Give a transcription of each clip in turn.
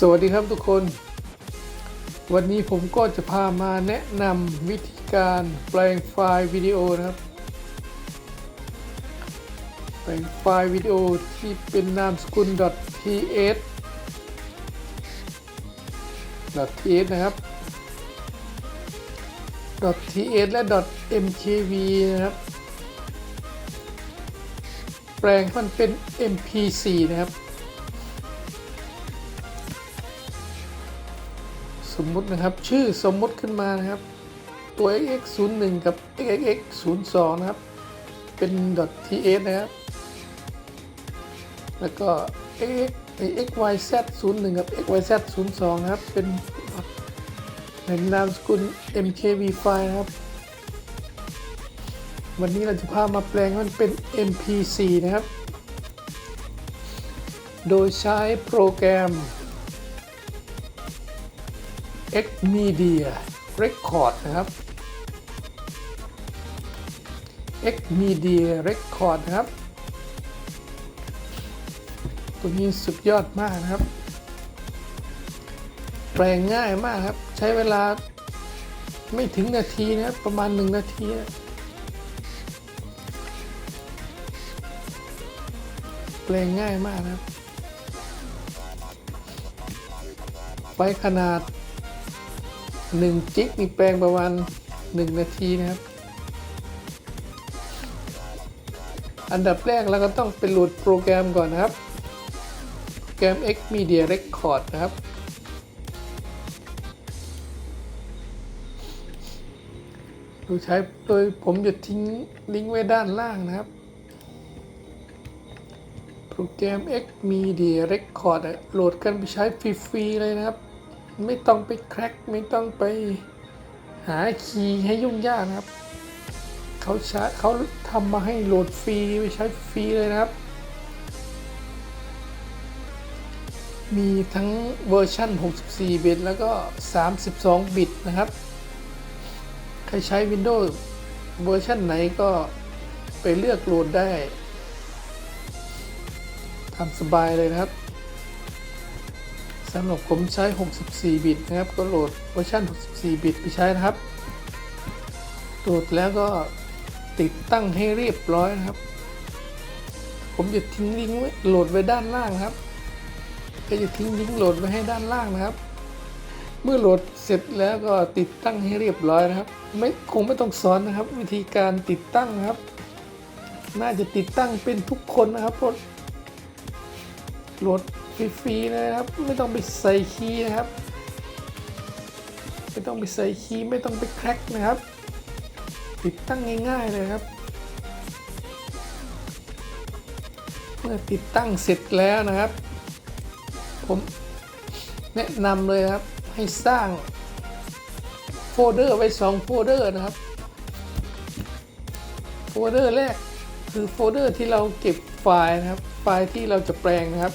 สวัสดีครับทุกคน วันนี้ผมก็จะพามาแนะนำวิธีการแปลงไฟล์วิดีโอนะครับ แปลงไฟล์วิดีโอที่เป็นนามสกุล .ts .ts นะครับ .ts และ .mkv นะครับ แปลงมันเป็น mp4 นะครับ สมมุตินะครับ ชื่อสมมุติขึ้นมานะครับ ตัว xx 0 1กับ xx 0 2นะครับ เป็น .ts นะครับ แล้วก็ xx xyz 0 1กับ xyz 0 2นะครับ เป็นแหล่งนามสกุล mkv ไฟล์นะครับ วันนี้เราจะพามาแปลงมันเป็น mp4 นะครับ โดยใช้โปรแกรม Xmedia Record นะครับ Xmedia Record นะครับ ตัวนี้สุดยอดมากนะครับ แปลงง่ายมากครับ ใช้เวลาไม่ถึงนาทีนะครับ ประมาณ 1 นาทีนะแปลงง่ายมากนะครับไฟล์ขนาด 1จิกนี่แปลงประมาณ 1 นาทีนะครับ อันดับแรกเราก็ต้องไปโหลดโปรแกรมก่อนนะครับโปรแกรม Xmedia Record นะครับดยใช้โดยผมจะทิ้งลิงก์ไว้ด้านล่างนะครับโปรแกรม Xmedia Record โหลดกันไปใช้ฟรีๆเลยนะครับ ไม่ต้องไปแคร็กไม่ต้องไปหาคีย์ให้ยุ่งยากนะครับเขาใช้เขาทำมาให้โหลดฟรีไปใช้ฟรีเลยนะครับ มีทั้งเวอร์ชัน64 บิต แล้วก็ 32 บิตนะครับ ใครใช้ Windows เวอร์ชันไหนก็ไปเลือกโหลดได้ทำสบายเลยนะครับ สำหรับผมใช้ 64 บิตนะครับ ก็โหลดเวอร์ชัน64 บิตไปใช้นะครับโหลดแล้วก็ติดตั้งให้เรียบร้อยนะครับ ผมจะทิ้งลิงก์ไว้โหลดไว้ด้านล่างครับ ก็จะทิ้งลิงก์โหลดไว้ให้ด้านล่างนะครับ เมื่อโหลดเสร็จแล้วก็ติดตั้งให้เรียบร้อยนะครับ ไม่คงไม่ต้องสอนนะครับ วิธีการติดตั้งครับ น่าจะติดตั้งเป็นทุกคนนะครับเพราะโหลด ฟรีๆนะครับ ไม่ต้องไปใส่คีย์นะครับ ไม่ต้องไปใส่คีย์ไม่ต้องไปแคร็กนะครับ ติดตั้งง่ายๆเลยครับ เมื่อติดตั้งเสร็จแล้วนะครับ ผมแนะนำเลยครับให้สร้างโฟลเดอร์ไว้2โฟลเดอร์นะครับโฟลเดอร์แรกคือโฟลเดอร์ที่เราเก็บไฟล์นะครับ ไฟล์ที่เราจะแปลงนะครับ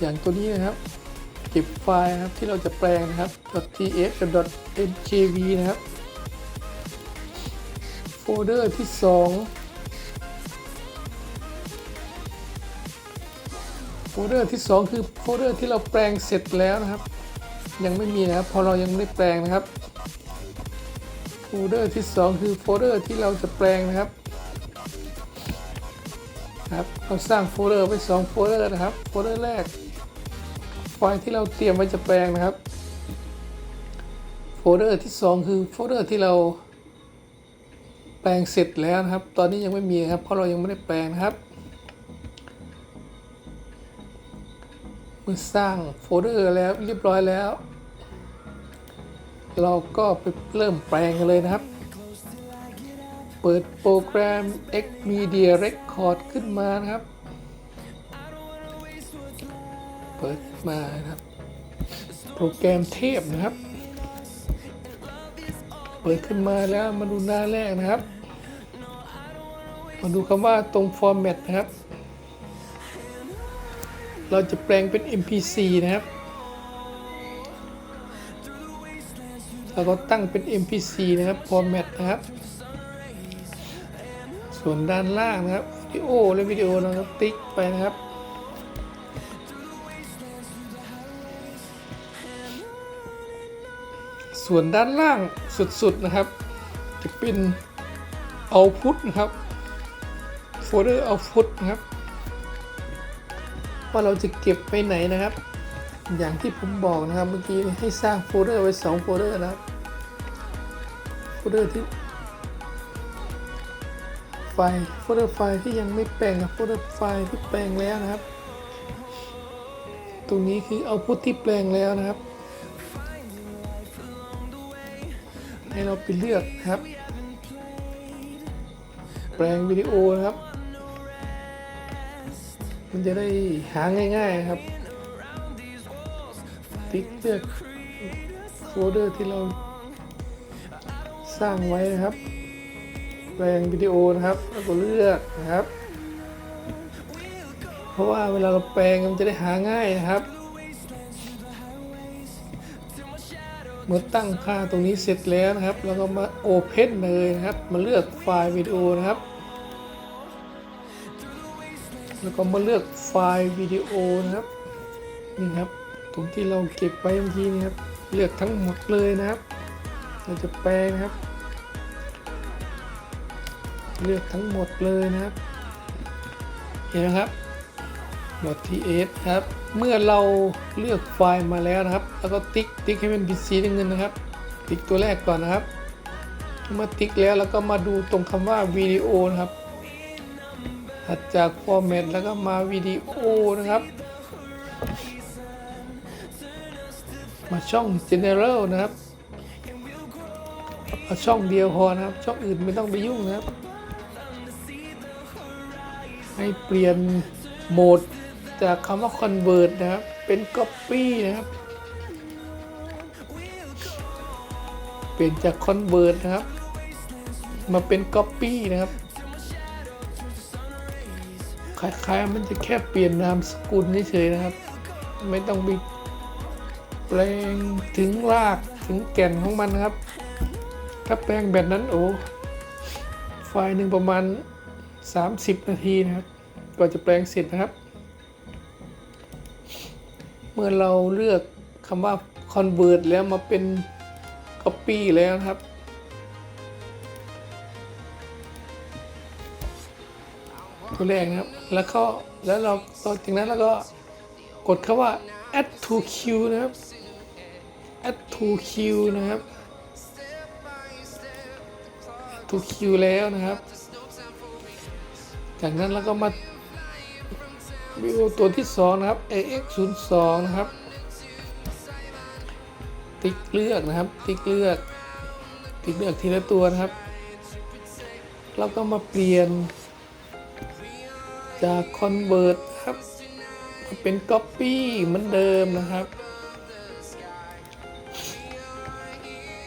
อย่างตัวนี้นะครับ เก็บไฟล์นะครับที่เราจะแปลงนะครับ .ts กับ .mkv นะครับ โฟลเดอร์ที่ 2 โฟลเดอร์ที่ 2 คือโฟลเดอร์ที่เราแปลงเสร็จแล้วนะครับ ยังไม่มีนะครับ พอเรายังไม่ได้แปลงนะครับ โฟลเดอร์ที่ 2 คือโฟลเดอร์ที่เราจะแปลงนะครับ ครับเราสร้างโฟลเดอร์ไว้2โฟลเดอร์นะครับโฟลเดอร์แรก ไฟล์ที่เราเตรียมไว้จะแปลงนะครับโฟลเดอร์ที่ 2 คือโฟลเดอร์ที่เราแปลงเสร็จแล้วนะครับ ตอนนี้ยังไม่มีครับ เพราะเรายังไม่ได้แปลงนะครับเมื่อสร้างโฟลเดอร์แล้วเรียบร้อยแล้ว เราก็ไปเริ่มแปลงกันเลยนะครับ เปิดโปรแกรม Xmedia Record ขึ้นมานะครับ เปิดมานะครับ โปรแกรมเทพนะครับ เปิดขึ้นมาแล้วมาดูหน้าแรกนะครับ มาดูคำว่าตรง format นะครับ เราจะแปลงเป็น mp4 นะครับเราก็ตั้งเป็น mp4 นะครับ format นะครับ ส่วนด้านล่างนะครับวิดีโอและวิดีโอนะครับติ๊กไปนะครับส่วนด้านล่างสุดๆนะครับ จะเป็นเอาพุทนะครับโฟลเดอร์เอาพุทนะครับ ว่าเราจะเก็บไปไหนนะครับ อย่างที่ผมบอกนะครับเมื่อกี้ให้สร้างโฟลเดอร์ไว้ 2 โฟลเดอร์นะโฟลเดอร์ที่ ไฟล์โฟลเดอร์ไฟล์ที่ยังไม่แปลงกับโฟลเดอร์ไฟล์ที่แปลงแล้วนะครับ ตรงนี้คือเอาพุทที่แปลงแล้วนะครับ ให้เราไปเลือกนะครับ แปลงวิดีโอนะครับ มันจะได้หาง่ายๆครับ ติ๊กเลือกโฟลเดอร์ที่เราสร้างไว้นะครับ แปลงวิดีโอนะครับแล้วก็เลือกนะครับ เพราะว่าเวลาเราแปลงมันจะได้หาง่ายนะครับ เมื่อตั้งค่าตรงนี้เสร็จแล้วนะครับ แล้วก็มาโอเพนเลยนะครับ มาเลือกไฟล์วิดีโอนะครับ แล้วก็มาเลือกไฟล์วิดีโอนะครับนี่ครับตรงที่เราเก็บไว้เมื่อกี้นี่ครับ เลือกทั้งหมดเลยนะครับ เราจะแปลงนะครับ เลือกทั้งหมดเลยนะครับ เห็นไหมครับ .ts ครับ เมื่อเราเลือกไฟล์มาแล้วนะครับ แล้วก็ติ๊กติ๊กให้มันเป็นสีน้ำเงินนะครับ ติ๊กตัวแรกก่อนนะครับ เมื่อติ๊กแล้วแล้วก็มาดูตรงคำว่าวิดีโอนะครับถัดจาก format แล้วก็มาวิดีโอนะครับ มาช่อง general นะครับเอาช่องเดียวพอนะครับ ช่องอื่นไม่ต้องไปยุ่งนะครับ ให้เปลี่ยนโหมดจากคำว่า convert นะครับ เป็น copy นะครับ เปลี่ยนจาก convert นะครับ มาเป็น copy นะครับคล้ายๆมันจะแค่เปลี่ยนนามสกุลเฉยๆนะครับ ไม่ต้องไปแปลงถึงรากถึงแก่นของมันนะครับ ถ้าแปลงแบบนั้นโอ้ไฟล์หนึ่งประมาณ 30 นาทีนะครับกว่าจะแปลงเสร็จนะครับ เมื่อเราเลือกคำว่า convert แล้วมาเป็น copy แล้วนะครับ ตัวแรกนะครับ แล้วก็แล้วเราต่อจากนั้นแล้วก็กดคำว่า add to queue นะครับ add to queue นะครับ to queue แล้วนะครับ จากนั้นเราก็มาวิดีโอตัวที่ 2 นะครับ ax 0 2นะครับ ติ๊กเลือกนะครับ ติ๊กเลือก ติ๊กเลือกทีละตัวนะครับ แล้วก็มาเปลี่ยน จาก convert ครับเป็น copy เหมือนเดิมนะครับ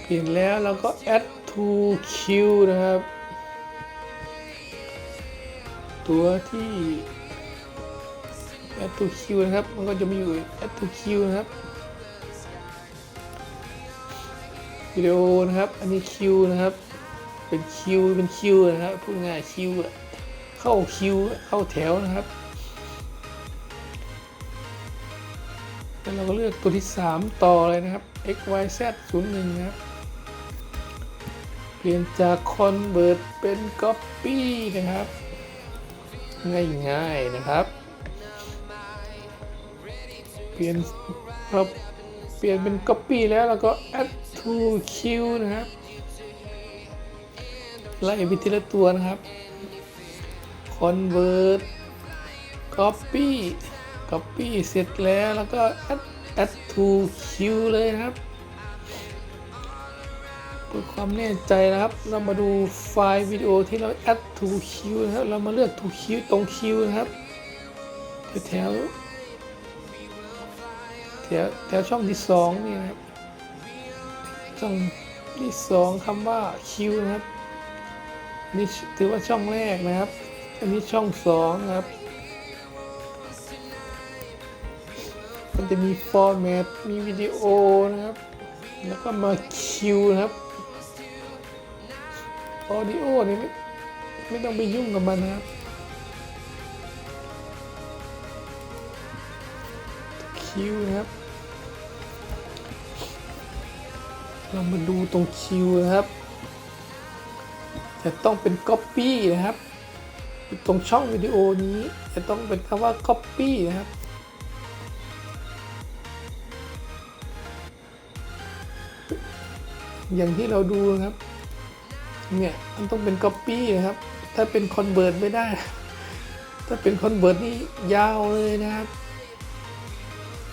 เปลี่ยนแล้วเราก็ add to queue นะครับ ตัวที่ add to queue นะครับ มันก็จะมีอยู่ add to queue นะครับวิดีโอนะครับ อันนี้คิวนะครับ เป็นคิวเป็นคิวนะครับ พูดง่ายคิวเข้าคิวเข้าแถวนะครับ แล้วเราก็เลือกตัวที่ 3 ต่อเลยนะครับ x y z 0 1นะครับ เปลี่ยนจาก convert เป็น copy นะครับ ง่ายๆนะครับ เปลี่ยนเราเปลี่ยนเป็น copy แล้วเราก็ add to queue นะครับไล่ไปทีละตัวนะครับ convert copy copy เสร็จแล้วแล้วก็ add add to queue เลยนะครับ เพื่อความแน่ใจนะครับ เรามาดูไฟล์วิดีโอที่เรา add to queue นะครับ เรามาเลือก to queue ตรง queue นะครับแถวแถวแถวช่องที่สองนี่นะครับช่องที่สองคำว่า queue นะครับนี่ถือว่าช่องแรกนะครับ อันนี้ช่องสองนะครับ มันจะมีฟอร์แมตมีวิดีโอนะครับ แล้วก็มาคิวนะครับ ออดิโอนี่ไม่ไม่ต้องไปยุ่งกับมันนะครับคิวนะครับเรามาดูตรงคิวนะครับ จะต้องเป็น Copy นะครับ ตรงช่องวิดีโอนี้จะต้องเป็นคำว่า Copy นะครับอย่างที่เราดูนะครับ เนี่ยมันต้องเป็น Copy นะครับ ถ้าเป็น Convert ไม่ได้ ถ้าเป็น Convert นี่ยาวเลยนะครับ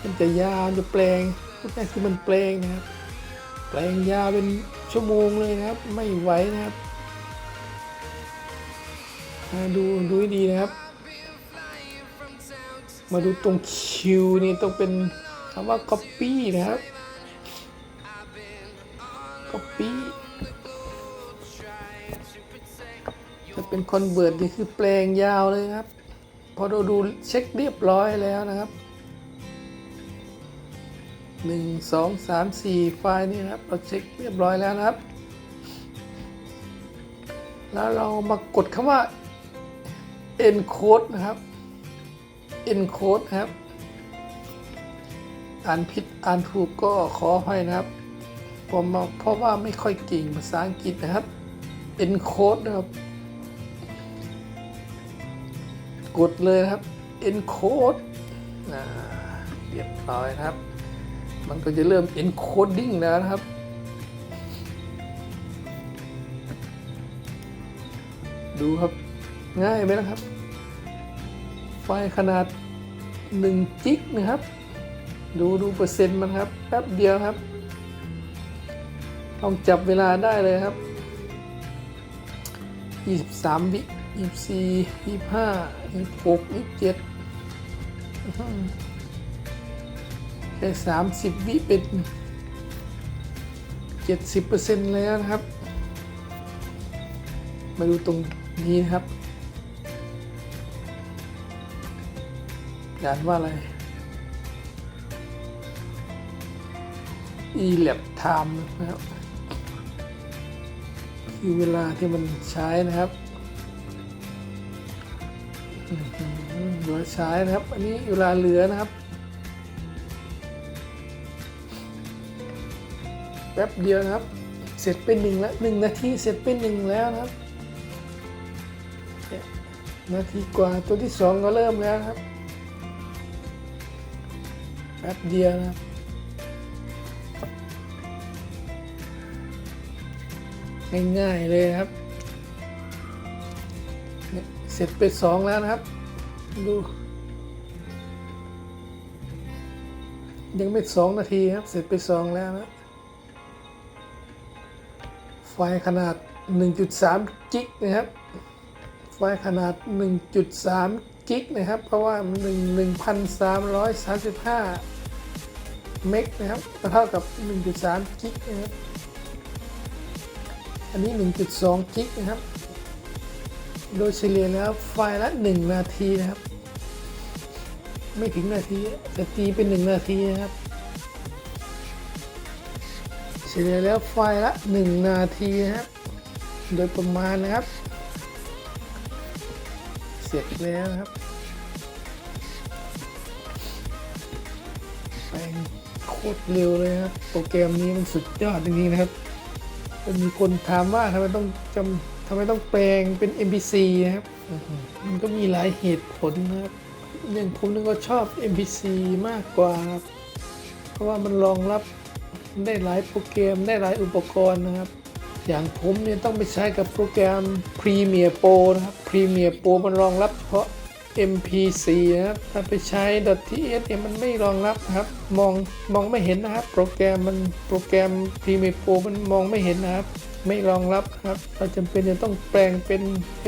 มันจะยาวจะแปลงพูดง่ายคือมันแปลงนะครับ แปลงยาวเป็นชั่วโมงเลยนะครับ ไม่ไหวนะครับมาดูดูให้ดีนะครับ มาดูตรงคิวนี่ต้องเป็นคำว่า copy นะครับ copy ถ้าเป็น convert นี่คือแปลงยาวเลยครับ พอเราดูเช็คเรียบร้อยแล้วนะครับหนึ่งสองสามสี่ไฟล์นี่ครับ เราเช็คเรียบร้อยแล้วนะครับ แล้วเรามากดคำว่า encode นะครับ encode นะครับ อ่านผิดอ่านถูกก็ขออภัยนะครับผมเพราะว่าไม่ค่อยเก่งภาษาอังกฤษนะครับ encode นะครับ กดเลยครับ encode เรียบร้อยครับ มันก็จะเริ่ม encoding แล้วนะครับดูครับง่ายไหมนะครับ ไฟล์ขนาด 1 จิกนะครับ ดูดูเปอร์เซ็นต์มันครับ แป๊บเดียวครับลองจับเวลาได้เลยครับ 23 วิ ยี่สี่ยี่ห้ายี่หกยี่เจ็ดแค่สามสิบวิเป็นเจ็ดสิบเปอร์เซ็นต์แล้วนะครับ มาดูตรงนี้นะครับอ่านว่าอะไร e l a p time นะครับ คือเวลาที่มันใช้นะครับ อื้อหือเวลาใช้นะครับ อันนี้เวลาเหลือนะครับ แป๊บเดียวนะครับ เสร็จเป็นหนึ่งแล้วหนึ่งนาทีเสร็จเป็นหนึ่งแล้วนะครับ นาทีกว่าตัวที่สองก็เริ่มแล้วครับ แป๊บเดียวนะครับง่ายๆเลยครับ เสร็จไปสองแล้วนะครับ ดู ยังไม่สองนาทีครับ เสร็จไปสองแล้วนะ ไฟขนาด 1.3กิกนะครับ ไฟขนาด 1.3กิกนะครับ เพราะว่ามัน1,335 เมกนะครับเท่ากับ 1.3กิกนะครับ อันนี้ 1.2กิกนะครับ โดยเฉลี่ยแล้วไฟล์ละ 1 นาทีนะครับ ไม่ถึงนาทีจะตีเป็น 1 นาทีนะครับ เฉลี่ยแล้วไฟล์ละ 1 นาทีนะครับ โดยประมาณนะครับ เสร็จแล้วนะครับแปลงโคตรเร็วเลยครับ โปรแกรมนี้มันสุดยอดจริงๆนะครับ มีคนถามว่าทำไมต้องจำ ทำไมต้องแปลงเป็น MPC นะครับอื้อหือมันก็มีหลายเหตุผลนะครับอย่างผมนึกว่าชอบ MPC มากกว่าครับเพราะว่ามันรองรับได้หลายโปรแกรมได้หลายอุปกรณ์นะครับ อย่างผมเนี่ยต้องไปใช้กับโปรแกรม Premiere Pro นะครับ Premiere Pro มันรองรับเฉพาะ MP4 นะครับ ถ้าไปใช้ .ts เนี่ยมันไม่รองรับนะครับ มองมองไม่เห็นนะครับ โปรแกรมมันโปรแกรม Premiere Pro มันมองไม่เห็นนะครับ ไม่รองรับครับ เราจำเป็นจะต้องแปลงเป็น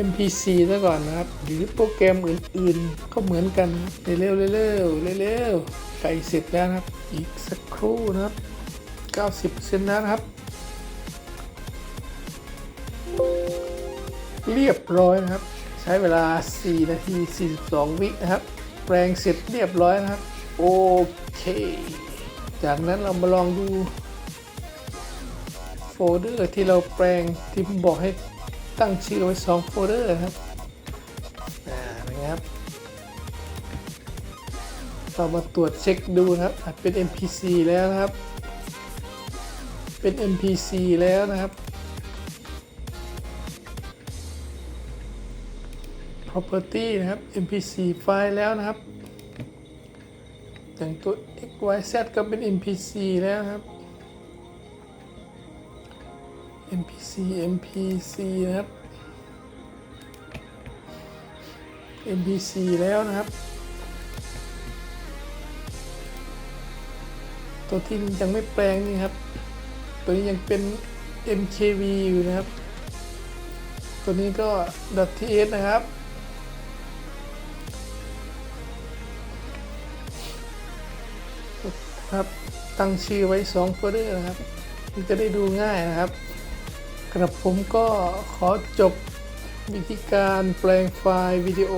MP4 ซะก่อนนะครับ หรือโปรแกรมอื่นๆ ก็เหมือนกันเร็วๆเร็วๆเร็วๆใกล้เสร็จแล้วนะครับ อีกสักครู่นะครับ 90%แล้วนะครับ เรียบร้อยนะครับ ใช้เวลา 4 นาที 42 วินะครับ แปลงเสร็จเรียบร้อยนะครับ โอเค จากนั้นเรามาลองดู โฟลเดอร์ที่เราแปลงที่ผมบอกให้ตั้งชื่อไว้2โฟลเดอร์นะครับอ่านะครับเรามาตรวจเช็คดูนะครับอาจเป็น MPC แล้วนะครับ เป็น MPC แล้วนะครับ property นะครับ MPC ไฟล์แล้วนะครับอย่างตัว XYZ ก็เป็น MPC แล้วนะครับ MPC MPC นะครับ MPC แล้วนะครับ ตัวที่ยังไม่แปลงนี่ครับ ตัวนี้ยังเป็น MKV อยู่นะครับ ตัวนี้ก็ .ts นะครับครับตั้งชื่อไว้2โฟลเดอร์นะครับ มันจะได้ดูง่ายนะครับ กระผมก็ขอจบวิธีการแปลงไฟล์วิดีโอ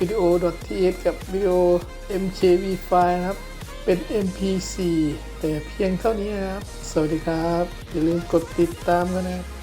วิดีโอ .ts กับวิดีโอ mkv ไฟล์นะครับ เป็น mp4 แต่เพียงเท่านี้นะครับ สวัสดีครับ อย่าลืมกดติดตามกันนะครับ